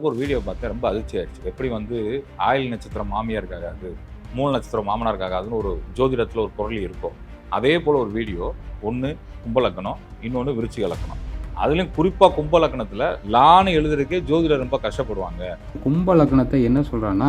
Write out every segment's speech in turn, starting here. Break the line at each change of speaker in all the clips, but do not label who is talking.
ஒரு வீடியோ பார்த்தேன் ரொம்ப அதிர்ச்சி ஆயிடுச்சு எப்படி வந்து ஆயில் நட்சத்திரம் மாமியாருக்காக அது மூல நட்சத்திரம் மாமனாருக்காக அதுன்னு ஒரு ஜோதிடத்தில் ஒரு பொருள் இருக்கும். அதே போல் ஒரு வீடியோ ஒன்று கும்பலக்கணம் இன்னொன்று விருச்சிக லக்கணம். அதுலேயும் குறிப்பாக கும்ப லக்கணத்தில் லான்னு எழுதுறதுக்கே ஜோதிடர் ரொம்ப கஷ்டப்படுவாங்க.
கும்ப லக்னத்தை என்ன சொல்கிறான்னா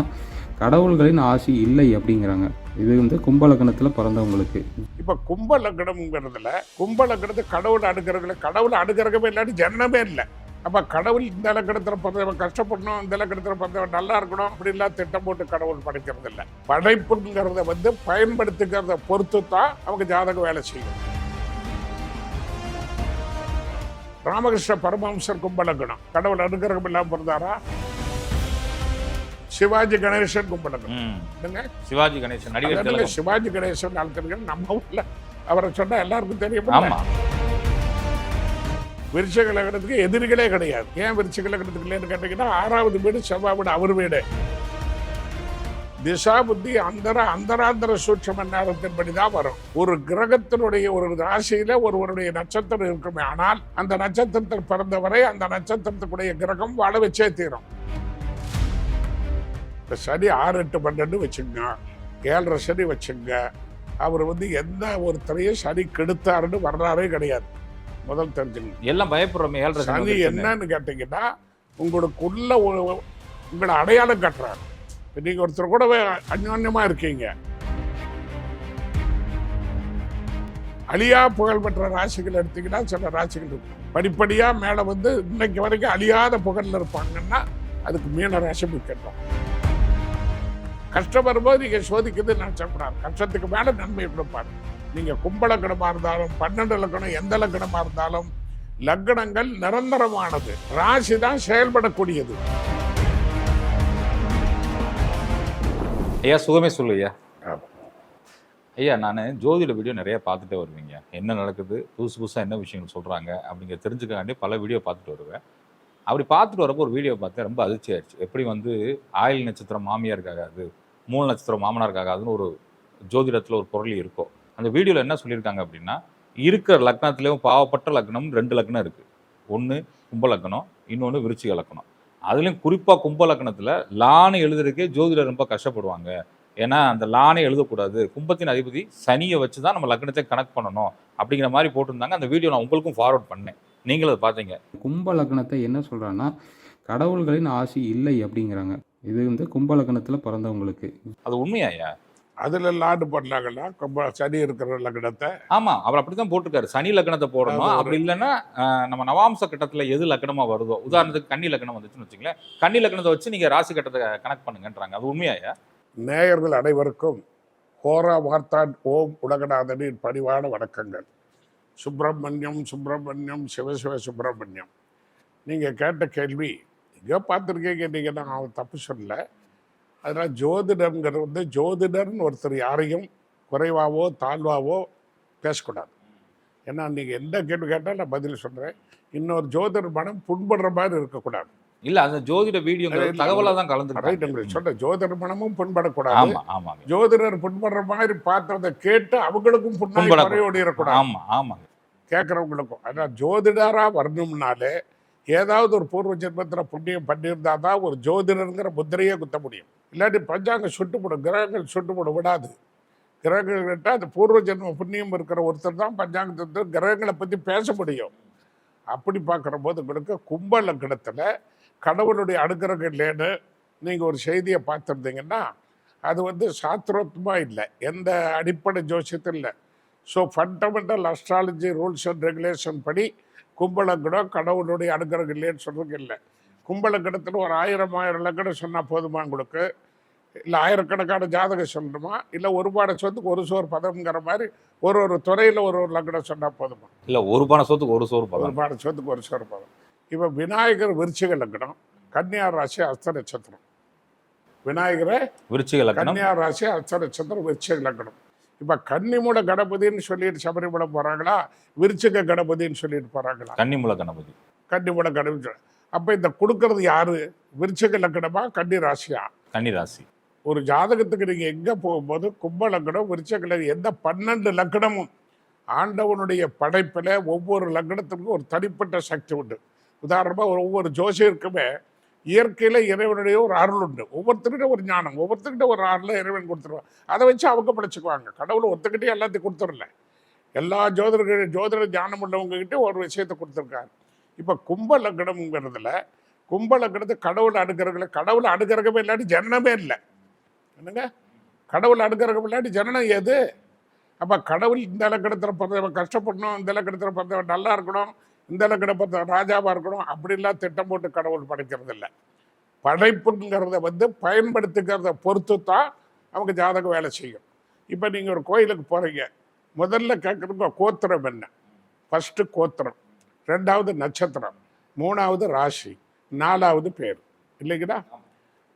கடவுள்களின் ஆசி இல்லை அப்படிங்கிறாங்க. இது வந்து கும்ப லக்னத்தில் பிறந்தவங்களுக்கு.
இப்ப கும்ப லக்னம்ங்கிறதுல கும்ப லக்னத்தை கடவுள் அடுக்கிறதுல கடவுள் அடுக்கிறக்கவே இல்லாட்டி ஜனமே இல்லை. அப்ப கடவுள் இந்த லக்கணத்துல பிறந்தவன் கஷ்டப்படணும் இந்த லக்கணத்துல பிறந்தவன் நல்லா இருக்கணும் அப்படிலாம் திட்டம் போட்டு கடவுள் படைக்கிறது இல்லை. படைப்புங்கிறத வந்து பயன்படுத்திக்கிறத பொறுத்து தான் அவங்க ஜாதகம் வேலை செய்யும். ராமகிருஷ்ண பரமஹம்சர் கும்ப லக்னம் கடவுள் அனுகிரகம் இல்லாம பிறந்தாரா? சிவாஜி கணேசன் கும்ப லக்னம்
ம்.
என்னங்க?
சிவாஜி கணேசன்.
சிவாஜி கணேசன் ஆட்கள் நம்ம ஊர்ல அவரை சொன்னா எல்லாருக்கும் தெரியும்?
ஆமா
லக்னத்துக்கு எதிரிகளே கிடையாது. ஏன் விருச்சக இல்லைன்னு கேட்டீங்கன்னா ஆறாவது வீடு செவ்வாய் வீடு அவர் வீடு. திசா புத்தி அந்தர அந்தராந்தர சூட்சம நேரத்தின்படி தான் வரும். ஒரு கிரகத்தினுடைய ஒரு ராசியில ஒருவருடைய நட்சத்திரம் இருக்குமே ஆனால் அந்த நட்சத்திரத்தில் பிறந்தவரை அந்த நட்சத்திரத்துக்குடைய கிரகம் வாழ வச்சே தீரும். சனி ஆறு எட்டு பன்னெண்டு வச்சுங்க. ஏழரை சனி வச்சுங்க. அவர் வந்து எந்த ஒருத்தரையும் சனி கெடுத்தாருன்னு வர்றாரே கிடையாது. முதல் தெரிஞ்சுங்க
எல்லாம் பயப்படுறோமே ஏழரை சனி.
என்னன்னு கேட்டீங்கன்னா உங்களுக்குள்ள உங்களை அடையாளம் கட்டுறாரு. இப்ப நீங்க ஒருத்தர் கூட அந்யோன்யமா இருக்கீங்க. அழியா புகழ் பெற்ற ராசிகள் எடுத்தீங்கன்னா சில ராசிகள் இருக்கு. படிப்படியா மேல வந்து இன்னைக்கு வரைக்கும் அழியாத புகழ்ல இருப்பாங்கன்னா அதுக்கு மீன ராசி முக்கியம் கஷ்டம் வரும்போது நீங்க சோதிக்கிறது நினைச்சக்கூடாது கஷ்டத்துக்கு மேல நன்மை கொடுப்பாரு. நீங்க கும்ப லக்கணமா இருந்தாலும் பன்னெண்டு லக்கணம் எந்த லக்கணமா இருந்தாலும் லக்கணங்கள் நிரந்தரமானது. ராசி தான் செயல்படக்கூடியது.
ஐயா சுகமே சொல்லு ஐயா. ஐயா நான் ஜோதிட வீடியோ நிறைய பார்த்துட்டே வருவீங்க. என்ன நடக்குது புதுசு புதுசாக என்ன விஷயங்கள் சொல்கிறாங்க அப்படிங்கிற தெரிஞ்சுக்காண்டி பல வீடியோ பார்த்துட்டு வருவேன். அப்படி பார்த்துட்டு வரப்போ ஒரு வீடியோ பார்த்தேன் ரொம்ப அதிர்ச்சி ஆயிடுச்சு. எப்படி வந்து ஆயில் நட்சத்திரம் மாமியாருக்காக அது மூல நட்சத்திரம் மாமனாருக்காக அதுன்னு ஒரு ஜோதிடத்தில் ஒரு பொருள் இருக்கும். அந்த வீடியோவில் என்ன சொல்லியிருக்காங்க அப்படின்னா இருக்கிற லக்னத்துலேயும் பாவப்பட்ட லக்னம் ரெண்டு லக்னம் இருக்குது ஒன்று கும்ப லக்னம் இன்னொன்று விருச்சிக லக்னம். அதுலேயும் குறிப்பாக கும்ப லக்னத்தில் லான்னு எழுதுறதுக்கே ஜோதிடர் ரொம்ப கஷ்டப்படுவாங்க. ஏன்னா அந்த லானே எழுதக்கூடாது. கும்பத்தின் அதிபதி சனியை வச்சு தான் நம்ம லக்னத்தை கனெக்ட் பண்ணணும் அப்படிங்கிற மாதிரி போட்டிருந்தாங்க. அந்த வீடியோ நான் உங்களுக்கும் ஃபார்வர்ட் பண்ணேன். நீங்களும் அதை பார்த்தீங்க.
கும்ப லக்னத்தை என்ன சொல்கிறான்னா கடவுள்களின் ஆசி இல்லை அப்படிங்கிறாங்க. இது வந்து கும்ப லக்னத்தில் பிறந்தவங்களுக்கு.
அது உண்மையாயா
அதுல லாடு பண்ணாங்கன்னா கும்ப சனி இருக்கிற லக்னத்தை.
ஆமா அவர் அப்படித்தான் போட்டிருக்காரு. சனி லக்னத்தை போடணும்? அப்படி இல்லைன்னா நம்ம நவாம்ச கட்டத்துல எது லக்னமா வருதோ உதாரணத்துக்கு கன்னி லக்னம் வந்துச்சுன்னு வச்சுங்களேன் கன்னி லக்னத்தை வச்சு நீங்க ராசி கட்டத்தை கனெக்ட் பண்ணுங்கன்றாங்க. அது உண்மையாயா?
நேயர்கள் அனைவருக்கும் ஹோரா வார்த்தான் ஓம் உலகநாதனின் பணிவான வணக்கங்கள். சுப்பிரமணியம் சுப்பிரமணியம் சிவசிவ சுப்பிரமணியம். நீங்கள் கேட்ட கேள்வி எங்கேயோ பார்த்துருக்கீங்க நீங்கள் நான் அவன் தப்பு சொல்லல. அதனால் ஜோதிடம்ங்கிறது வந்து ஜோதிடர்னு ஒருத்தர் யாரையும் குறைவாவோ தாழ்வாவோ பேசக்கூடாது. ஏன்னா நீங்கள் எந்த கேள்வி கேட்டால் நான் பதில் சொல்கிறேன் இன்னொரு ஜோதிடர் மனம் புண்படுற மாதிரி இருக்கக்கூடாது.
இல்ல அந்த ஜோதிட வீடியோங்கிறது
இல்ல,
தகவலா தான்
ரைட்
கலந்துருக்காங்க.
உங்களுக்கு சொல்கிறேன் ஜோதிடர் மனமும் புண்படக்கூடாது.
ஆமா ஆமாங்க
ஜோதிடர் புண்படுற மாதிரி பார்த்ததை கேட்டு அவங்களுக்கும்
புண்படக்கூடாது.
குறையோடி இருக்கக்கூடாது
ஆமா ஆமாங்க.
கேட்குறவங்களுக்கும் அதான் ஜோதிடரா வரணும்னாலே ஏதாவது ஒரு பூர்வ ஜென்மத்தில் புண்ணியம் பண்ணியிருந்தா தான் ஒரு ஜோதிடருங்கிற முத்திரையே குத்த முடியும். இல்லாட்டி பஞ்சாங்கம் சுட்டுப்படும் கிரகங்கள் சுட்டுப்படும் விடாது. கிரகங்கள் கேட்டால் அந்த பூர்வ ஜென்ம புண்ணியம் இருக்கிற ஒருத்தர் தான் பஞ்சாங்கத்தை கிரகங்களை பற்றி பேச முடியும். அப்படி பார்க்குற போது உங்களுக்கு கும்ப லக்கணத்தில் கடவுளுடைய அனுகிரகம் இல்லைன்னு நீங்கள் ஒரு செய்தியை பார்த்துருந்தீங்கன்னா அது வந்து சாஸ்திரோத்தமாக இல்லை. எந்த அடிப்படை ஜோசியத்தில் இல்லை. So fundamental astrology rules and regulation படி கும்பலக்கணம் கடவுளுடைய அனுகிரகம் இல்லைன்னு சொல்றதுக்கு இல்லை. கும்பலக்கணத்தில் ஒரு ஆயிரம் ஆயிரம் லக்கணம் சொன்னால் போதுமா உங்களுக்கு இல்லை ஆயிரக்கணக்கான ஜாதகம் சொல்லணுமா? இல்லை ஒரு பாட சொத்துக்கு ஒரு சோறு பதம்ங்கிற மாதிரி ஒரு ஒரு துறையில் ஒரு ஒரு லக்கணம் சொன்னால் போதுமா?
இல்ல ஒரு பண சொத்துக்கு ஒரு சோறு
ஒரு
பதம்
பாட சொத்துக்கு ஒரு சோறு பதம். இப்போ விநாயகர் விருச்சிக லக்கணம் கன்னியா ராசி அஸ்த நட்சத்திரம். விநாயகரை
விருச்சிக லக்னம்
கன்னியா ராசி அஸ்த நட்சத்திரம் விருச்சிக லக்கணம். இப்போ கன்னிமூல கணபதின்னு சொல்லிட்டு சபரிமலை போகிறாங்களா விருச்சிக கணபதின்னு சொல்லிட்டு போகிறாங்களா
கன்னிமுல கணபதி.
கன்னிமூல கணபதி. அப்போ இந்த கொடுக்கறது யாரு? விருச்சிக லக்கணமா? கன்னி ராசியா?
கன்னி ராசி.
ஒரு ஜாதகத்துக்கு நீங்கள் எங்கே போகும்போது கும்ப லக்கணம் விருச்சிக எந்த பன்னெண்டு லக்கணமும் ஆண்டவனுடைய படைப்பில் ஒவ்வொரு லக்கணத்துக்கும் ஒரு தனிப்பட்ட சக்தி உண்டு. உதாரணமாக ஒவ்வொரு ஜோசியருக்குமே இயற்கையில் இறைவனுடைய ஒரு அருள் உண்டு. ஒவ்வொருத்தருக்கிட்ட ஒரு ஞானம் ஒவ்வொருத்தருக்கிட்ட ஒரு அருளை இறைவன் கொடுத்துருவான். அதை வச்சு அவங்க படைச்சிக்குவாங்க. கடவுள் ஒருத்தக்கிட்டே எல்லாத்தையும் கொடுத்துடல. எல்லா ஜோதிடர்கள் ஜோதிட ஞானம் உள்ளவங்ககிட்ட ஒரு விஷயத்தை கொடுத்துருக்காரு. இப்போ கும்ப லக்னம்ங்கிறதுல கும்ப லக்னத்தை கடவுள் அடுக்கிறதுல கடவுள் அடுக்கிறகமே இல்லாட்டி ஜனனமே இல்லை. என்னங்க? கடவுள் அடுக்கிறகம் இல்லாட்டி ஜனனம் எது? அப்போ கடவுள் இந்த லக்கணத்தில் பிறந்தவன் கஷ்டப்படணும் இந்த லக்கணத்தில் பிறந்தவன் நல்லா இருக்கணும் இந்த லக்கணம் ராஜாவாக இருக்கணும். அப்படிலாம் திட்டம் போட்டு கடவுள் படைக்கிறது இல்லை படைப்புங்கிறத வந்து பயன்படுத்திக்கிறத பொறுத்து தான் அவங்க ஜாதகம் வேலை செய்யும். இப்போ நீங்கள் ஒரு கோயிலுக்கு போகிறீங்க முதல்ல கேட்குறதுங்க கோத்திரம் என்ன? ஃபஸ்ட்டு கோத்திரம். ரெண்டாவது நட்சத்திரம். மூணாவது ராசி. நாலாவது பேர். இல்லைங்களா?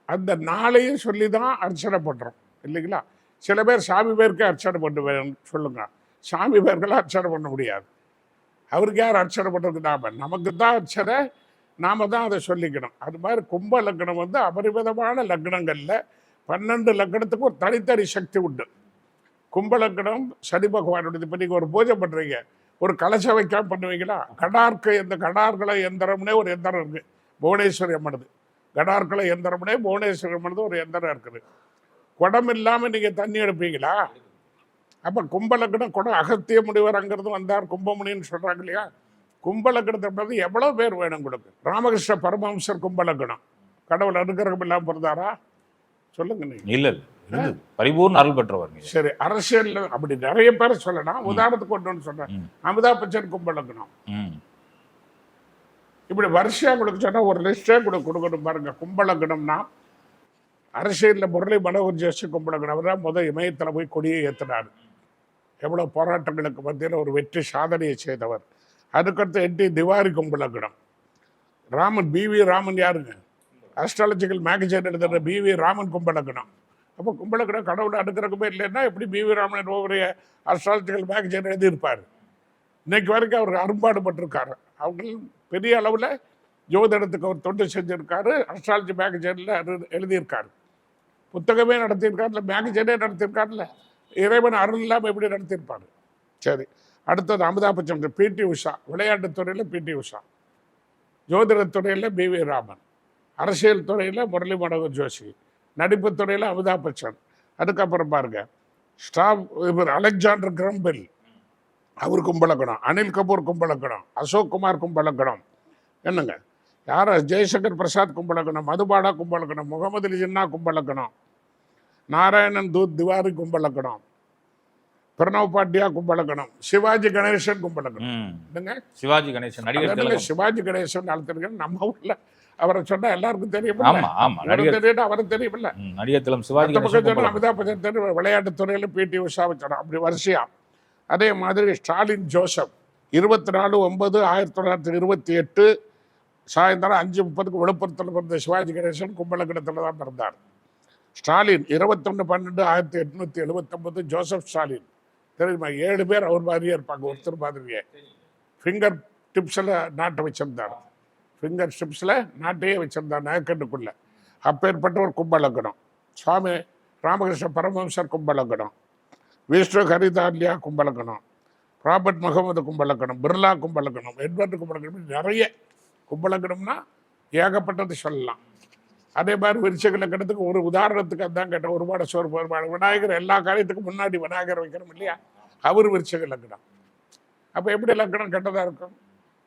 அந்த நாளையும் சொல்லி தான் அர்ச்சனை பண்ணுறோம் இல்லைங்களா? சில பேர் சாமி பேருக்கு அர்ச்சனை பண்ணுவேன் சொல்லுங்க. சாமி பேருக்கெல்லாம் அர்ச்சனை பண்ண முடியாது. அவருக்கு யார் அர்ச்சனை பண்ணுறதுக்கு நாம. நமக்கு தான் அர்ச்சனை நாம தான் அதை சொல்லிக்கணும். அது மாதிரி கும்ப லக்னம் வந்து அபரிமிதமான லக்னங்களில் பன்னெண்டு லக்னத்துக்கு ஒரு தனித்தனி சக்தி உண்டு. கும்ப லக்னம் சனி பகவானுடைய இப்போ நீங்கள் ஒரு பூஜை பண்ணுறீங்க ஒரு கலசம் வைக்காம பண்ணுவீங்களா? கடார்க்கு எந்த கடார்களை எந்திரம்னே ஒரு எந்திரம் இருக்கு. புவனேஸ்வரி அம்மனது. கடார்களை எந்திரம்னே புவனேஸ்வரி அம்மனது ஒரு எந்திரம் இருக்குது. குடம் இல்லாமல் நீங்கள் தண்ணி எடுப்பீங்களா? அப்போ கும்பலக்கணம் குடம் அகத்திய முனிவர் அங்கிருந்து வந்தார் கும்பமுனின்னு சொல்கிறாங்க இல்லையா? கும்பலக்கணத்தை பிறகு எவ்வளோ பேர் வேணும் கொடுக்கு? ராமகிருஷ்ண பரமஹம்சர் கும்பலக்கணம். கடவுள் அனுகிரகம் இல்லாமல் பிறந்தாரா? சொல்லுங்க நீங்க.
இல்ல. பரிபூர்ண அருள் பெற்றவர்
சரி அரசியல்ல அப்படி நிறைய பேர் சொல்லலாம். உதாரணத்துக்கு வந்து சொல்றேன். அமிதாப் பச்சன் கும்பலக்கணம். இப்படி வருஷம் உங்களுக்கு சொன்னா ஒரு லிஸ்டே கூட கொடுக்கணும் பாருங்க. கும்பலக்கணம்னா அரசியலில் முரளி மனோகர் ஜோஷி கும்பலக்கணம். அவர் தான் முதல் இமயத்தில் போய் கொடியை ஏற்றினார் எவ்வளோ போராட்டங்களுக்கு மத்தியில் ஒரு வெற்றி சாதனையை செய்தவர். அதுக்கடுத்து என் டி திவாரி கும்பலக்கணம் ராமன் பிவி ராமன் யாருங்க? அஸ்ட்ராலஜிக்கல் மேகசின் எழுதுகிற பிவி ராமன் கும்பலக்கணம் அப்போ கும்பலக்கணம் கடவுளை அடுக்கிறக்குமே இல்லைன்னா எப்படி பிவி ராமன் ஒரு அஸ்ட்ராலஜிக்கல் மேகசின் எழுதியிருப்பார்? இன்னைக்கு வரைக்கும் அவர் அரும்பாடுபட்டிருக்காரு. அவர்கள் பெரிய அளவில் ஜோதிடத்துக்கு அவர் தொண்டு செஞ்சுருக்காரு. அஸ்ட்ராலஜி மேகசினில் எழுதியிருக்காரு. புத்தகமே நடத்தியிருக்காருல இல்லை மேகசினே நடத்தியிருக்காருல்ல இறைவன் அருள் இல்லாமல் எப்படி நடத்தியிருப்பார் சரி. அடுத்தது அமிதாப் பச்சன் பிடி உஷா விளையாட்டுத் துறையில் பிடி உஷா. ஜோதிடத் துறையில் பி வி ராமன். அரசியல் துறையில் முரளி மனோகர் ஜோஷி. நடிப்பு துறையில் அமிதாப் பச்சன். அதுக்கப்புறம் பாருங்க. ஸ்டாப் இவர் அலெக்சாண்டர் கிரம்பில். அவர் கும்பலக்கணம். அனில் கபூர் கும்பலக்கணம். அசோக் குமார் கும்பலக்கணம். என்னங்க? யார்? ஜெய்சங்கர் பிரசாத் கும்பலக்கணம் மதுபாடா கும்பலக்கணம் முகமது அலி ஜின்னா கும்பலக்கணம். நாராயணன் தூத் திவாரி கும்பலக்கணம் பிரணவ் பாட்டியா கும்பலக்கணம் சிவாஜி கணேசன் கும்பலக்கணம். என்னங்க?
சிவாஜி கணேசன் நடிகர்
சிவாஜி கணேசன் நடத்திருக்கேன் நம்ம ஊர்ல அவரை சொன்னா எல்லாருக்கும் தெரியும்
ஆமா ஆமா நடிகர்
தெரியும் அவருக்கு தெரியுமில்ல.
நடிகர் திலம் சிவாஜி
பக்கம். அமிதாப் பச்சன் தெரியும் விளையாட்டுத் துறையில் பிடி உஷா வச்சோம் அப்படி வரிசையா. அதே மாதிரி ஸ்டாலின் ஜோசப் இருபத்தி நாலு ஒன்பது ஆயிரத்தி தொள்ளாயிரத்தி இருபத்தி எட்டு சாயந்தரம் அஞ்சு முப்பதுக்கு விழுப்புரத்தில் பிறந்த சிவாஜி கணேசன் கும்பலக்கணத்தில் தான் பிறந்தார். ஸ்டாலின் இருபத்தொன்று பன்னெண்டு ஆயிரத்தி எட்நூத்தி எழுபத்தொம்பது ஜோசப் ஸ்டாலின். தெரியுமா? ஏழு பேர் அவர் மாதிரியே இருப்பாங்க ஒருத்தர் மாதிரியே. ஃபிங்கர் டிப்ஸில் நாட்டை வச்சிருந்தார். ஃபிங்கர் டிப்ஸில் நாட்டையே வச்சிருந்தார் நகக்கண்ணுக்குள்ள அப்பேற்பட்ட ஒரு கும்பலக்கணம். சுவாமி ராமகிருஷ்ண பரமஹம்சர் கும்பலக்கணம். விஷ்ணு ஹரிதால்யா கும்பலக்கணம். ராபர்ட் முகமது கும்பலக்கணம் பிர்லா கும்பலக்கணம் எட்வர்டு கும்பலக்கணம் நிறைய கும்பலக்கணம்னா ஏகப்பட்டது சொல்லலாம். அதே மாதிரி விருச்சக லக்கணத்துக்கு ஒரு உதாரணத்துக்கு அதான் கேட்டேன். ஒரு மாட சோறு ஒரு விநாயகர் எல்லா காரியத்துக்கும் முன்னாடி விநாயகர் வைக்கிறோம் இல்லையா? அவர் விருச்சக லக்கணம் அப்போ எப்படி லக்கணம் கெட்டதாக இருக்கும்?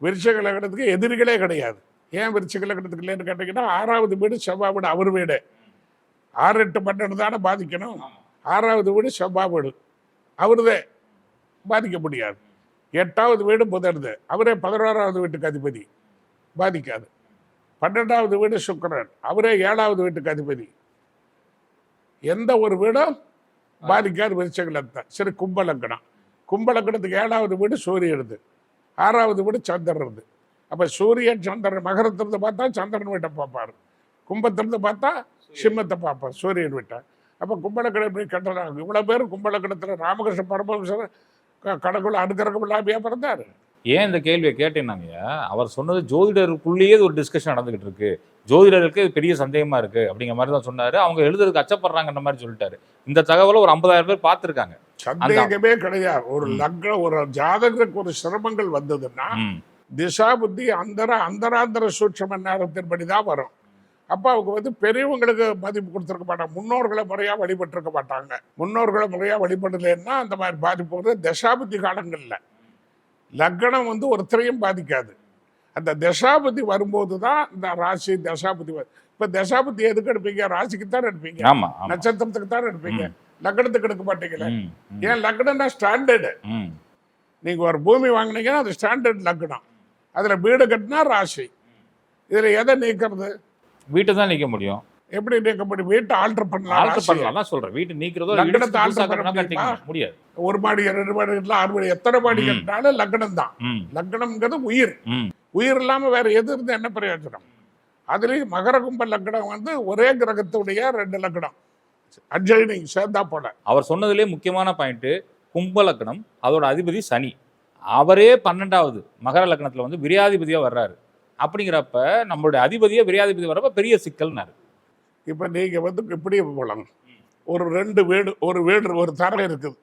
விருச்சக லக்கணத்துக்கு எதிரிகளே கிடையாது. ஏன் விருச்சக லக்கணத்துக்கு இல்லைன்னு கேட்டிங்கன்னா ஆறாவது வீடு செவ்வாய் வீடு அவர் வீடு. ஆறு எட்டு பன்னெண்டு தானே பாதிக்கணும். ஆறாவது வீடு செவ்வாய் வீடு. அவருதே பாதிக்க முடியாது. எட்டாவது வீடு புதனுது அவரே பதினோராவது வீட்டுக்கு அதிபதி. பாதிக்காது. பன்னெண்டாவது வீடு சுக்கரன். அவரே ஏழாவது வீட்டுக்கு அதிபதி. எந்த ஒரு வீடும் பாதிக்காது விருச்சகலத்தை சரி கும்பலக்கணம் கும்பலக்கணத்துக்கு ஏழாவது வீடு சூரியனுது. ஆறாவது வீடு சந்திரனுது. அப்போ சூரியன் சந்திரன் மகரத்திலிருந்து பார்த்தா சந்திரன் வீட்டை பார்ப்பார். கும்பத்திலிருந்து பார்த்தா சிம்மத்தை பார்ப்பார் சூரியன் வீட்டை. அப்போ கும்பலக்கணம் எப்படி கட்டுறாங்க? இவ்வளோ பேர் கும்பலக்கணத்தில் ராமகிருஷ்ண பரமஹம்சர் கடவுள் அனுகிரகம் இல்லாமையா பிறந்தார்.
ஏன் இந்த கேள்வியை கேட்டேன்னாங்கய்யா? அவர் சொன்னது ஜோதிடருக்குள்ளேயே ஒரு டிஸ்கஷன் நடந்துகிட்டு இருக்கு ஜோதிடருக்கு பெரிய சந்தேகமா இருக்கு அப்படிங்கிற மாதிரி தான் சொன்னாரு. அவங்க எழுதுறதுக்கு அச்சப்படுறாங்கன்ற மாதிரி சொல்லிட்டாரு. இந்த தகவலை ஒரு ஐம்பதாயிரம் பேர் பார்த்துருக்காங்க.
சந்தேகமே கிடையாது ஒரு. லக்ன ஒரு ஜாதகருக்கு ஒரு சிரமங்கள் வந்ததுன்னா திசா புத்தி அந்தர அந்தராந்தர சூட்சம நேரத்தின்படி தான் வரும். அப்போ அவங்க வந்து பெரியவங்களுக்கு மதிப்பு கொடுத்துருக்க மாட்டாங்க. முன்னோர்களை முறையாக வழிபட்டிருக்க மாட்டாங்க. முன்னோர்களை முறையாக வழிபடலைன்னா அந்த மாதிரி பாதிப்பு வந்து தசாபதி காலங்களில். லக்னம் வந்து ஒருத்தரையும் பாதிக்காது. அந்த தசாபதி வரும்போது தான் இந்த ராசி தசாபதி இப்போ தசாபதி எதுக்கு எடுப்பீங்க? ராசிக்கு தான் எடுப்பீங்க நட்சத்திரத்துக்கு தான் எடுப்பீங்க. லக்னத்துக்கு எடுக்க மாட்டீங்களே? ஏன் லக்னம்னா ஸ்டாண்டர்டு. நீங்கள் ஒரு பூமி வாங்குனீங்கன்னா அது ஸ்டாண்டர்ட் லக்னம். அதில் வீடு கட்டினா ராசி. இதில் எதை நீக்கிறது?
வீட்டை தான் நீக்க முடியும்.
எப்படி நீக்க முடியும் வீட்டை ஆல்டர் பண்ணலாம்
ஆல்டர். பண்ணலாம் தான் சொல்றேன். வீட்டு நீக்கிறதோ
லக்னத்தை
புதுசா
பண்ண?
முடியாது.
ஒரு மாடி ரெண்டு மாடி ஆறு மாடி எத்தனை மாடி
ம்.
கட்டினாலும் லக்னம் தான். லக்னம்ங்கிறது உயிர். உயிர் இல்லாமல் வேற எது இருந்து என்ன பிரயோஜனம்? அதுலேயும் மகர கும்ப லக்னம் வந்து ஒரே கிரகத்துடைய ரெண்டு லக்னம் அட்ஜைனிங் சேர்ந்தா போல.
அவர் சொன்னதுலேயே முக்கியமான பாயிண்ட் கும்ப லக்னம் அதோட அதிபதி சனி. அவரே பன்னெண்டாவது மகர லக்னத்துல வந்து விரையாதிபதியா வர்றாரு. அப்படிங்கிறப்ப நம்மளுடைய அதிபதியே விரையாதிபதி வர்றப்ப பெரிய சிக்கல்னாரு.
இப்போ நீங்கள் வந்து இப்படி போகலாம். ஒரு ரெண்டு வீடு ஒரு வீடு ஒரு தரை இருக்குது.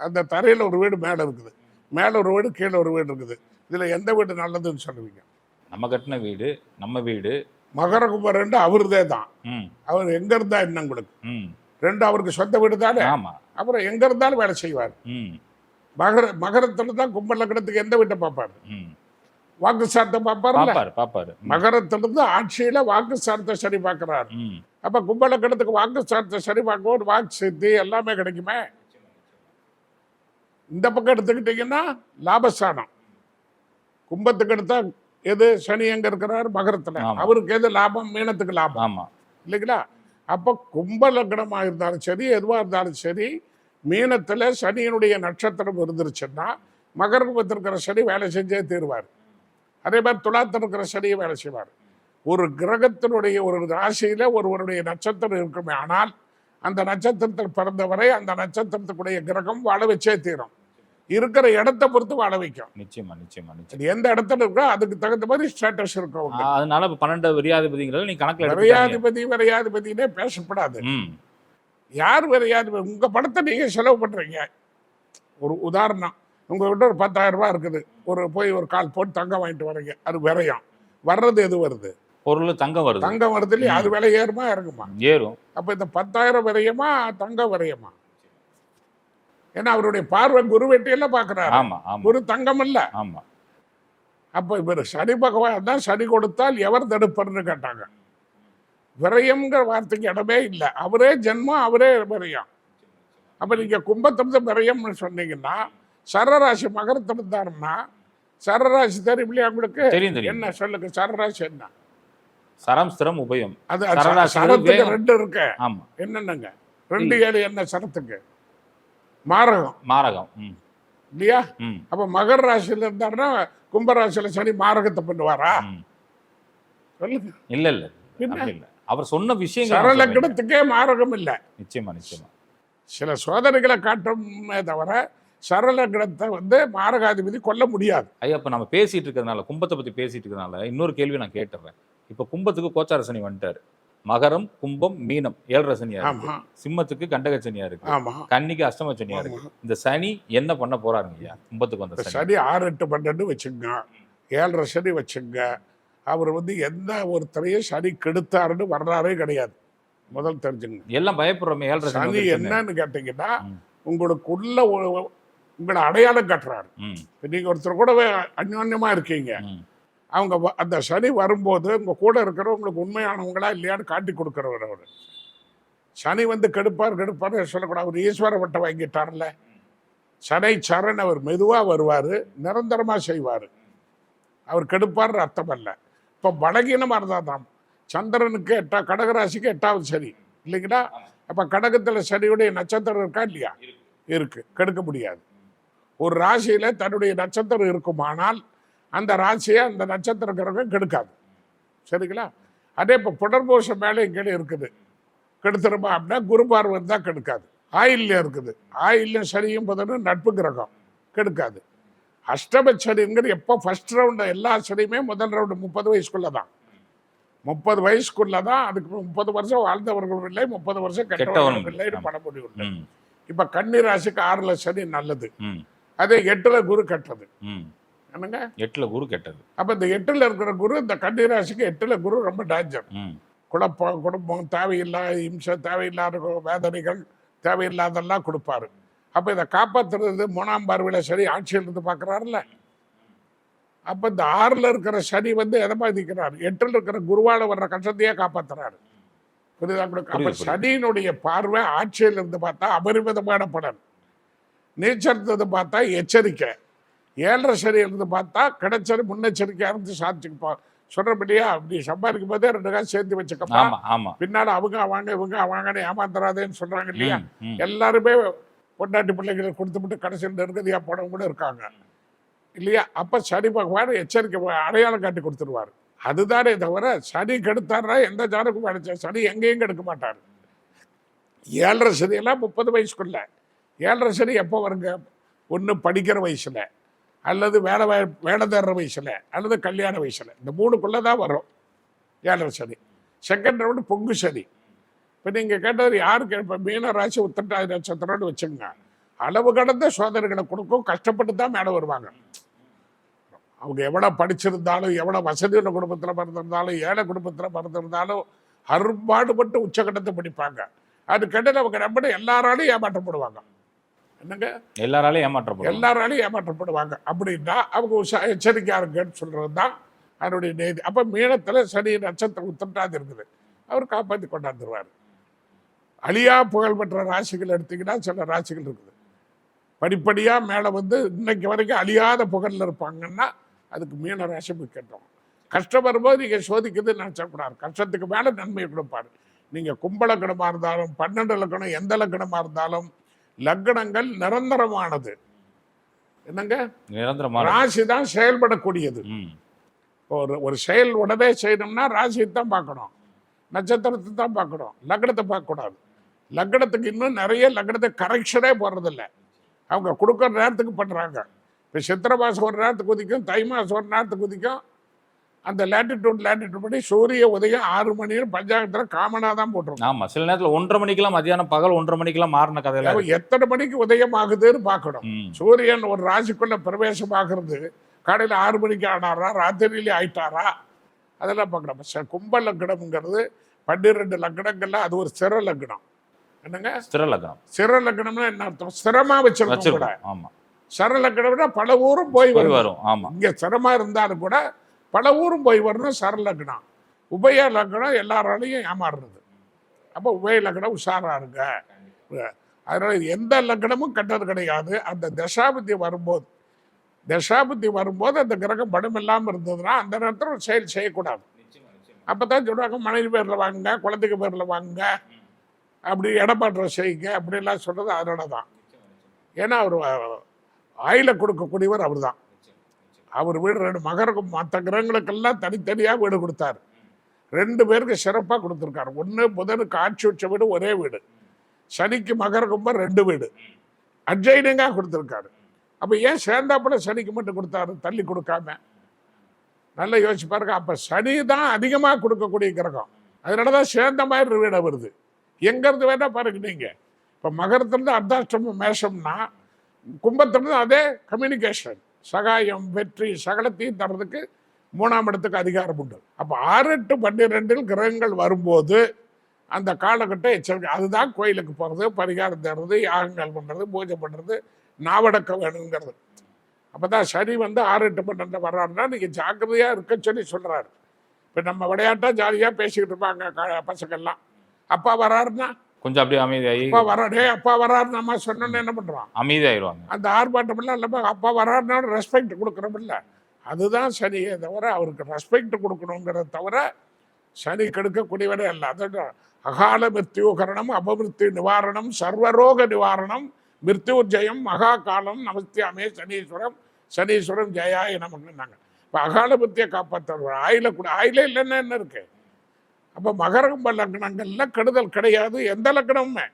அந்த தரையில் ஒரு வீடு மேலே இருக்குது. மேலே ஒரு வீடு கீழே ஒரு வீடு இருக்குது. இதில் எந்த வீடு நல்லதுன்னு சொல்லுவீங்க?
நம்ம கட்டின வீடு நம்ம வீடு.
மகர கும்பம் ரெண்டு அவருதே தான். அவர் எங்க இருந்தா என்ன உங்களுக்கு
ம்.
ரெண்டு அவருக்கு சொந்த வீடு தானே?
ஆமா.
அப்புறம் எங்க இருந்தாலும் வேலை செய்வார். மகர மகரத்துல தான் கும்ப லக்னத்துக்கு எந்த வீட்டை பார்ப்பாரு? வாக்கு சார்த்த பார்ப்பாருல்ல?
பாப்பாரு பாப்பாரு
மகரத்திலிருந்து ஆட்சியில வாக்கு சார்த்த சரி பார்க்கிறார். அப்ப கும்ப லக்னத்துக்கு வாக்கு சார்த்த சரி பார்க்கும்போது வாக்கு சித்தி எல்லாமே கிடைக்குமே. இந்த பக்கம் எடுத்துக்கிட்டீங்கன்னா லாபஸ்தானம். கும்பத்துக்கு எடுத்தா எது? சனி எங்க இருக்கிறார்? மகரத்துல. அவருக்கு எது லாபம்? மீனத்துக்கு லாபம். இல்லைங்களா? அப்போ கும்ப லக்னமாக இருந்தாலும் சரி எதுவாக இருந்தாலும் சரி மீனத்தில் சனியினுடைய நட்சத்திரம் இருந்துருச்சுன்னா மகர கும்பத்தில் இருக்கிற சனி வேலை செஞ்சே தீருவார். அதே மாதிரி துலாத்தில் இருக்கிற சனியை வேலை செய்வார். ஒரு கிரகத்தினுடைய ஒரு ராசியில் ஒருவருடைய நட்சத்திரம் இருக்குமே. ஆனால் அந்த நட்சத்திரத்தில் பிறந்தவரை அந்த நட்சத்திரத்துக்குடைய கிரகம் வாழ வச்சே தீரும். இருக்கிற இடத்த பொறுத்து வாழ வைக்கும்.
நிச்சயமா நிச்சயமா நிச்சயமா.
எந்த இடத்துல இருக்கோ அதுக்கு தகுந்த மாதிரி ஸ்டேட்டஸ் இருக்கும்
அதனால இப்ப பன்னெண்டு விரையாதிபதிங்கிறத நீ கணக்குல.
விரையாதிபதி விரையாதிபதினே பேசப்படாது. யார் விரையாதிபதி? உங்க படத்தை நீங்க செலவு பண்றீங்க. ஒரு உதாரணம் உங்ககிட்ட ஒரு பத்தாயிரம் ரூபாய் இருக்குது. ஒரு போய் ஒரு கால் போட்டு தங்கம் வாங்கிட்டு வரீங்க. அது விரையும். வர்றது எது வருது?
பொருள் தங்கம் வருது.
தங்கம் வருது இல்லையா அது விலை ஏறுமா இறங்குமா?
ஏறும்.
அப்ப இந்த பத்தாயிரம் விரையுமா தங்கம் விரையுமா ஏன்னா அவருடைய பார்வை குரு வெட்டியெல்லாம் பாக்குறாரு.
ஆமா ஆமா.
குரு தங்கம் இல்ல.
ஆமா.
அப்ப இவர் சனி பகவான் தான் சனி கொடுத்தால் எவர் தடுப்பர்னு கேட்டாங்க. விரயம்ங்கிற வார்த்தைக்கு இடமே இல்லை. அவரே ஜென்மம் அவரே விரயம். அப்ப நீங்க கும்பத்திலிருந்து விரயம்னு சொன்னீங்கன்னா சரராசி மகரத்திலிருந்தாருன்னா சரராசி தெரியும் இல்லையா உங்களுக்கு? என்ன சொல்லுங்க சரராசி என்ன?
சரம் ஸ்திரம் உபயம்.
அது சரத்துக்கு. ரெண்டு இருக்கு.
ஆமா.
என்னென்னங்க? ரெண்டு ஏழு என்ன சரத்துக்கு? மாரகம்.
மாரகம்.
இல்லையா? அப்ப மகர ராசியில இருந்தாருன்னா கும்பராசியில சனி மாரகத்தை பண்ணுவாரா. சொல்லுங்க.
இல்ல இல்ல. இல்ல. அவர் சொன்ன சொல்றேன்.
சரலக்கணத்துக்கே மாரகம் இல்லை.
நிச்சயமா நிச்சயமா.
சில சோதனைகளை காட்டுமே தவிர சரலக்கணத்தை வந்து மாரகாதிபதி கொல்ல முடியாது.
ஐயா இப்ப நம்ம பேசிட்டு இருக்கிறதுனால கும்பத்தை பத்தி பேசிட்டு இருக்கிறதுனால இன்னொரு கேள்வி நான் கேட்டுறேன். இப்ப கும்பத்துக்கு கோச்சார சனி வந்துட்டாரு. மகரம் கும்பம் மீனம் ஏழரை சனியா இருக்கு. சிம்மத்துக்கு கண்டக சனியா இருக்கு. கன்னிக்கு அஷ்டம சனியா இருக்கு. இந்த சனி என்ன பண்ண போறாருங்க ஐயா? கும்பத்துக்கு வந்த சனி.
ஆறு எட்டு பன்னெண்டு வச்சுங்க. ஏழரை சனி வச்சுங்க. அவர் வந்து எந்த ஒருத்தரையும் சனி கெடுத்தாருன்னு வரலாறே கிடையாது. முதல் தெரிஞ்சுங்க.
எல்லாம் பயப்படுறோமே ஏழரை சனி.
என்னன்னு கேட்டீங்கன்னா. உங்களுக்குள்ள உங்களை அடையாளம் காட்டுறாரு. நீங்க ஒருத்தர் கூடவே அந்யோன்யமா இருக்கீங்க. அவங்க வ- அந்த சனி வரும்போது உங்க கூட இருக்கிறவங்களுக்கு உண்மையானவங்களா இல்லையான்னு காட்டி கொடுக்கிறவர் அவர். சனி வந்து கெடுப்பார் கெடுப்பார் சொல்லக்கூடாது. அவர் ஈஸ்வர வட்டம் வாங்கிட்டார்ல. சனை சரண் அவர் மெதுவா வருவார் நிரந்தரமா செய்வார். அவர் கெடுப்பார் அர்த்தம் அல்ல. இப்போ பலகீனமாக இருந்தால் தான். சந்திரனுக்கு எட்டா கடகராசிக்கு எட்டாவது சனி. இல்லைங்களா? அப்போ கடகத்தில் சனியுடைய நட்சத்திரம் இருக்கா இல்லையா? இருக்கு. கெடுக்க முடியாது. ஒரு ராசியில தன்னுடைய நட்சத்திரம் இருக்குமானால் அந்த ராசியை அந்த நட்சத்திர கிரகம் கெடுக்காது. சரிங்களா? அதே இப்போ புனர்பூசம் மேலே கீழே இருக்குது. கெடுத்துருமா அப்படின்னா குரு பார்வை தான் கெடுக்காது. ஆயில்யம் இருக்குது. ஆயில்யம் சனியும் புதனும் நட்பு கிரகம். கெடுக்காது. அஷ்டம சனிங்கிறது எப்போ ஃபர்ஸ்ட் ரவுண்டு எல்லா சனியுமே முதல் ரவுண்டு முப்பது வயசுக்குள்ள தான் முப்பது வயசுக்குள்ள தான் அதுக்கு முப்பது வருஷம் வாழ்ந்தவர்களும் இல்லை முப்பது வருஷம் கெட்டவர்களும் இல்லைன்னு. பண்ண முடியும்
ம்,
இப்போ கன்னி ராசிக்கு ஆறுல சனி நல்லது. அதே எட்டுல குரு கெட்டது.
ம்.
என்னங்க?
எட்டுல குரு கெட்டது.
அப்ப இந்த எட்டுல இருக்கிற குரு இந்த கன்னி ராசிக்கு எட்டுல குரு ரொம்ப டேஞ்சர் குழப்பம் குடும்பம் தேவையில்லாத இம்சை தேவையில்லாத வேதனைகள் தேவையில்லாதெல்லாம் கொடுப்பாரு. அப்போ இதை காப்பாற்றுறது மூணாம் பார்வையில் சரி ஆட்சியில் இருந்து பார்க்குறாருல்ல அப்போ இந்த ஆறில் இருக்கிற சனி வந்து எதை பாதிக்கிறார் எட்டில் இருக்கிற குருவால வர்ற கஷ்டத்தையே காப்பாத்துறாரு. புரியுதா? உங்களுக்கு அப்போ. சனியினுடைய பார்வை ஆட்சியில் இருந்து பார்த்தா அபரிமிதமான பலன். நீச்சல் பார்த்தா எச்சரிக்கை. ஏழரை சரி இருந்து பார்த்தா கிடைச்சது முன்னெச்சரிக்கையாக இருந்து சாதிச்சுக்கப்பா. சொல்றபடியா அப்படி சம்பாதிக்கும் போதே ரெண்டு காசு சேர்த்து வச்சுக்கப்பா. பின்னால அவங்க அவங்க இவங்க அவங்கன்னு ஏமாந்துறாதேன்னு சொல்றாங்க இல்லையா. எல்லாருமே பொண்டாட்டி பிள்ளைங்களை கொடுத்துட்டு கடைசியில் நெருக்கதியா போனவங்க கூட இருக்காங்க. இல்லையா? அப்ப சனி பகவான் எச்சரிக்கை அடையாளம் காட்டி கொடுத்துருவார். அதுதானே தவிர சனி கெடுத்தாரா எந்த ஜாதகம் அடிச்சா சனி எங்கேயும் கெடுக்க மாட்டார். ஏழரை சனியெல்லாம் முப்பது வயசுக்குள்ள. ஏழரை சனி எப்போ வருங்க? ஒன்று படிக்கிற வயசுல. அல்லது வேலை வ- வேலை தேடுற அல்லது கல்யாண வயசில். இந்த மூணுக்குள்ளே தான் வரும் ஏழரை சனி. செகண்ட் ரவுண்டு பொங்கு சனி. இப்போ நீங்கள் கேட்டது யாருக்கு? இப்போ மீன ராசி உத்திரட்டாதி நட்சத்திரம்னு வச்சுங்க அளவு கடந்த சோதனைகளை கொடுக்கும் கஷ்டப்பட்டு தான் மேலே வருவாங்க. அவங்க எவ்வளோ படிச்சிருந்தாலும் எவ்வளோ வசதியுள்ள குடும்பத்தில் பிறந்திருந்தாலும் ஏழை குடும்பத்தில் பிறந்திருந்தாலும் அரும்பாடுபட்டு உச்சகட்டத்தை படிப்பாங்க. அது கண்டில் அவங்க நம்பின எல்லாராலையும் ஏமாற்றப்படுவாங்க. என்னங்க?
எல்லாராலையும் ஏமாற்றப்படும்
எல்லாராலையும் ஏமாற்றப்படுவாங்க. அப்படின்னா அவங்க உஷா- எச்சரிக்கையா இருக்குன்னு சொல்றது தான் அதனுடைய நேதி. அப்போ மீனத்தில் சனி நட்சத்திரம் உத்திரட்டாதி இருக்குது. அவர் காப்பாற்றி கொண்டாந்துருவார். அழியா புகழ்பெற்ற ராசிகள் எடுத்தீங்கன்னா சில ராசிகள் இருக்குது. படிப்படியாக மேலே வந்து இன்னைக்கு வரைக்கும் அழியாத புகழில் இருப்பாங்கன்னா அதுக்கு மீன ராசி கேட்டோம். கஷ்டம் வரும்போது நீங்கள் சோதிக்கிறது நினச்சக்கூடாது கஷ்டத்துக்கு மேலே நன்மையை கொடுப்பாரு. நீங்கள் கும்பலக்கணமாக இருந்தாலும் பன்னெண்டு லக்கணம் எந்த லக்கணமாக இருந்தாலும் லக்கணங்கள் நிரந்தரமானது. என்னங்க?
நிரந்தரமான
ராசி தான் செயல்படக்கூடியது. ஒரு ஒரு செயல் உடனே செய்யணும்னா ராசியை தான் பார்க்கணும். நட்சத்திரத்தை தான் பார்க்கணும். லக்னத்தை பார்க்கக்கூடாது. லக்னத்துக்கு இன்னும் நிறைய லக்னத்தை கரெக்ஷனே போடுறதில்ல. அவங்க கொடுக்குற நேரத்துக்கு பண்ணுறாங்க இப்போ சித்திரை மாதம் ஒரு நேரத்துக்கு உதிக்கும் தை மாதம் ஒரு நேரத்துக்கு உதிக்கும் அந்த லேட்டிடியூட் லேட்டிடியூட் படி சூரிய உதயம் ஆறு மணின்னு பஞ்சாங்கத்தில் காமனாக தான் போட்டிருக்கோம்.
ஆமா சில நேரத்துல ஒன்றரை மணிக்கெல்லாம் மதியானம் பகல் ஒன்றரை மணிக்கெல்லாம் மாறின
அப்ப எத்தனை மணிக்கு உதயம் ஆகுதுன்னு பார்க்கணும். சூரியன் ஒரு ராசிக்குள்ள பிரவேசமாகிறது காலையில் ஆறு மணிக்கு ஆனாரா ராத்திரியிலே ஆயிட்டாரா? அதெல்லாம் பார்க்கணும். ச- கும்ப லக்னம்ங்கிறது பன்னிரெண்டு லக்னங்கள்ல அது ஒரு சிற லக்னம். என்னங்க?
ஸ்திர லக்னம்.
சிற லக்னம்னா என்ன அர்த்தம்? சிரமா வச்சிருக்கோம் கூட.
வச்சிருக்கோம் ஆமா.
சிற லக்னம்னா பல ஊரும் போய் வரும்.
வரும் ஆமா.
இங்க சிரமா இருந்தாலும் கூட பல ஊரும் போய் வரணும் சர லக்னம் உபய லக்னம் எல்லாராலையும் ஏமாறுறது. அப்போ உபய லக்னம் உஷாராக இருங்க. அதனால எந்த லக்னமும் கெட்டது கிடையாது. அந்த தசாபதி வரும்போது தசாபதி வரும்போது அந்த கிரகம் படம் இல்லாமல் இருந்ததுன்னா அந்த நேரத்தில் ஒரு செயல் செய்யக்கூடாது. அப்போ தான் சொல்லுவாங்க மனைவி பேரில் வாங்குங்க குழந்தைங்க பேரில் வாங்குங்க அப்படி இடமாற்றம் செய்யுங்க அப்படிலாம் சொல்கிறது அதனால தான் ஏன்னா அவர் ஆயில கொடுக்கக்கூடியவர் அவர் தான் அவர் வீடு ரெண்டு மகருக்கும் மற்ற கிரகங்களுக்கெல்லாம் தனித்தனியாக வீடு கொடுத்தாரு. ரெண்டு பேருக்கு சிறப்பாக கொடுத்துருக்காரு. ஒன்று புதனுக்கு ஆட்சி வச்ச வீடு ஒரே வீடு. சனிக்கு மகர கும்பம் ரெண்டு வீடு. அட்ஜைனிங்காக கொடுத்துருக்காரு. அப்போ ஏன் சேர்ந்தாப்புல சனிக்கு மட்டும் கொடுத்தாரு? தள்ளி கொடுக்காம. நல்லா யோசிச்சு பாருங்க. அப்போ சனி தான் அதிகமாக கொடுக்கக்கூடிய கிரகம். அதனால தான் சேர்ந்த மாதிரி வீடை வருது. எங்கேருந்து வேணா பாருங்க நீங்கள் இப்போ மகரத்துலேருந்து அர்த்தாஷ்டமம் மேஷம்னா கும்பத்துலேருந்து அதே கம்யூனிகேஷன் சகாயம் வெற்றி சகலத்தையும் தர்றதுக்கு மூணாம் இடத்துக்கு அதிகாரம் உண்டு. அப்போ ஆறு எட்டு பன்னிரெண்டில் கிரகங்கள் வரும்போது அந்த காலகட்டம் எச்சரிக்கை அதுதான் கோயிலுக்கு போகிறது பரிகாரம் தர்றது யாகங்கள் பண்ணுறது பூஜை பண்ணுறது நாவடக்கம் வேணுங்கிறது. அப்போ தான் சனி வந்து ஆறு எட்டு பன்னெண்டு வர்றாருன்னா நீங்கள் ஜாக்கிரதையாக இருக்க சொல்லி சொல்கிறாரு இப்போ நம்ம விளையாட்டாக ஜாலியாக பேசிக்கிட்டு இருப்பாங்க க- பசங்கள்லாம். அப்பா வர்றாருன்னா
கொஞ்சம் அப்படியே அமைதியாகி
அப்பா வராடே அப்பா வராருன்னு நம்ம சொன்னோன்னு என்ன பண்ணுறோம்
அமைதியாயிருவாங்க.
அந்த ஆர்ப்பாட்டமெல்லாம் இல்லாமல் அப்பா வராருனாலும் ரெஸ்பெக்ட் கொடுக்குறோமில்ல அதுதான் சனியே தவிர அவருக்கு ரெஸ்பெக்ட் கொடுக்கணுங்கிறத தவிர சனி கெடுக்கக்கூடியவரே அல்ல. அதான் அகால மிருத்யூகரணம் அபமிருத்யு நிவாரணம் சர்வரோக நிவாரணம் மிருத்யுஜயம் மகா காலம் நமஸ்தியாமே சனீஸ்வரம் சனீஸ்வரம் ஜெயாய நமக்குன்னாங்க இப்போ அகால மிருத்தியை காப்பாற்றுவார் ஆயில கூட ஆயில இல்லைன்னா என்ன இருக்கு? அப்போ மகரகும்ப லக்னங்கள்ல கெடுதல் கிடையாது. எந்த லக்னமுமே.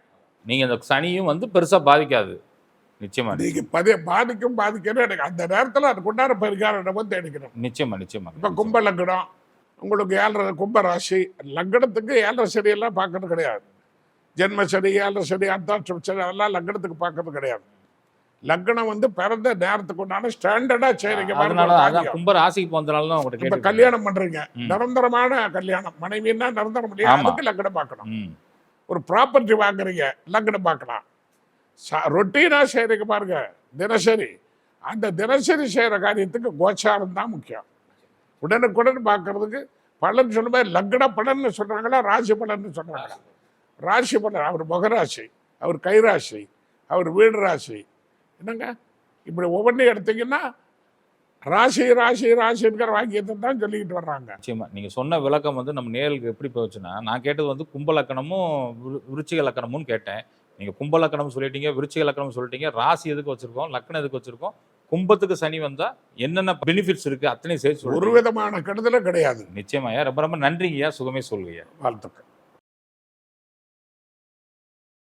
நீங்க இந்த சனியும் வந்து பெருசா பாதிக்காது. நிச்சயமா
நீங்க பதி பாதிக்கும் பாதிக்கணும் எனக்கு அந்த நேரத்தில் அதுக்கு உண்டான பரிகாரம் நம்ம தேடிக்கணும்
நிச்சயமா நிச்சயமா
இப்போ கும்ப லக்னம் உங்களுக்கு ஏழரை கும்ப ராசி லக்னத்துக்கு ஏழரை சரியெல்லாம் பார்க்கறது கிடையாது. ஜென்ம சரி ஏழரை சரி அர்த்தாட்சம் சரி அதெல்லாம் லக்னத்துக்கு பார்க்கறது கிடையாது. லக்னம் வந்து பிறந்த நேரத்துக்கு உண்டான ஸ்டாண்டர்டா செய்றீங்க
கும்ப ராசிக்கு போனதுனால
இப்ப கல்யாணம் பண்றீங்க. நிரந்தரமான கல்யாணம். மனைவின்னா நிரந்தரம் இல்லையா. அதுக்கு லக்னம் பார்க்கணும். ஒரு ப்ராப்பர்ட்டி வாங்குறீங்க லக்னம் பார்க்கலாம். ரொட்டீனா செய்றீங்க பாருங்க. தினசரி. அந்த தினசரி செய்யற காரியத்துக்கு கோச்சாரம் தான் முக்கியம். உடனுக்குடன் பார்க்கறதுக்கு பலன் சொல்லும் போது லக்ன பலன்னு சொல்றாங்களா ராசி பலன்னு சொல்றாங்களா? ராசி பலன். அவர் முகராசி அவர் கைராசி அவர் வீடு ராசி என்னங்க? இப்படி ஒவ்வொன்றையும் எடுத்தீங்கன்னா ராசி ராசி ராசிங்கிற வாக்கியத்தை தான் சொல்லிக்கிட்டு வர்றாங்க.
நிச்சயமா. நீங்க சொன்ன விளக்கம் வந்து நம்ம நேருக்கு எப்படி போச்சுன்னா நான் கேட்டது வந்து கும்ப லக்கணமும் விரு- விருச்சிக லக்கணமும் கேட்டேன். நீங்க கும்ப லக்கணம் சொல்லிட்டீங்க விருச்சிக லக்கணம் சொல்லிட்டீங்க ராசி எதுக்கு வச்சிருக்கோம் லக்கணம் எதுக்கு வச்சிருக்கோம் கும்பத்துக்கு சனி வந்தா என்னென்ன பெனிஃபிட்ஸ் இருக்கு அத்தனை சேர்த்து
ஒரு விதமான கெடுதலும் கிடையாது.
நிச்சயமாயா ரொம்ப ரொம்ப நன்றிங்கய்யா. சுகமே சொல்லுங்கய்யா.
வாழ்த்துக்கள்.